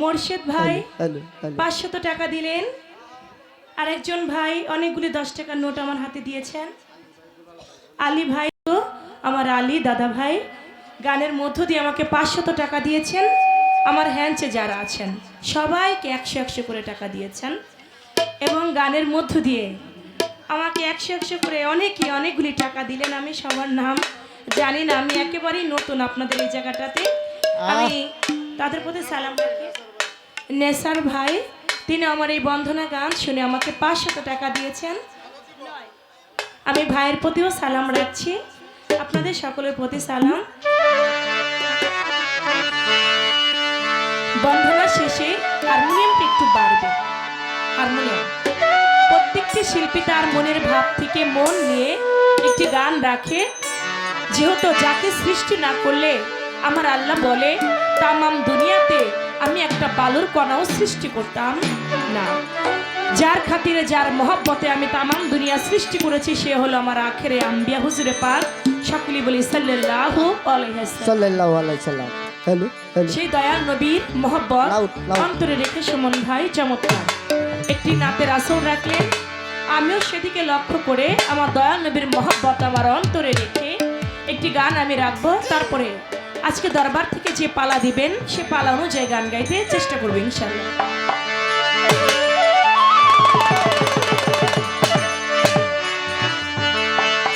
মোর্শেদ ভাই পাঁচশত টাকা দিলেন। আরেকজন ভাই অনেকগুলি দশ টাকার নোট আমার হাতে দিয়েছেন। আলী ভাই তো আমার আলী দাদা ভাই গানের মধ্য দিয়ে আমাকে পাঁচশত টাকা দিয়েছেন। আমার হ্যান্ডসে যারা আছেন সবাইকে একশো একশো করে টাকা দিয়েছেন। এবং গানের মধ্য দিয়ে আমাকে একশো একশো করে অনেকে অনেকগুলি টাকা দিলেন। আমি সবার নাম জানি না আমি একেবারেই নতুন আপনাদের এই জায়গাটাতে। আমি তাদের প্রতি সালাম রাখি। নেসার ভাই, তিনি আমার এই বন্ধনা গান শুনে আমাকে পাঁচশত টাকা দিয়েছেন। আমি ভাইয়ের প্রতিও সালাম রাখছি। আপনাদের সকলের প্রতি সালাম। বন্ধনা শেষে হারমোনিয়ামটা একটু বাড়বে। হারমোনিয়াম প্রত্যেকটি শিল্পী তার মনের ভাব থেকে মন নিয়ে একটি গান রাখে। যেহেতু যাকে সৃষ্টি না করলে, আমার আল্লাহ বলে, তামাম দুনিয়াতে আমি একটা বালুর কণাও সৃষ্টি করতাম। না। যার খাতিরে যার মহব্বতে আমি তামাম দুনিয়া সৃষ্টি করেছি সে হলো আমার আখেরে আম্বিয়া হুজুরে পাক সকলি বলি সাল্লাল্লাহু আলাইহি সাল্লাল্লাহু আলাইহি সাল্লাম। Hello hello. সেই দয়াল নবীর মহব্বত. অন্তরে রেখে সুমন ভাই চমৎকার। একটি নাতের আসর রাখলেন। আমিও সেদিকে লক্ষ্য করে আমার দয়াল নবীর মহব্বত আমার অন্তরে রেখে একটি গান আমি রাখব তারপরে আজকে দরবার থেকে যে পালা দিবেন সে পালা অনুযায়ী গান গাইতে চেষ্টা করব ইনশাল্লাহ।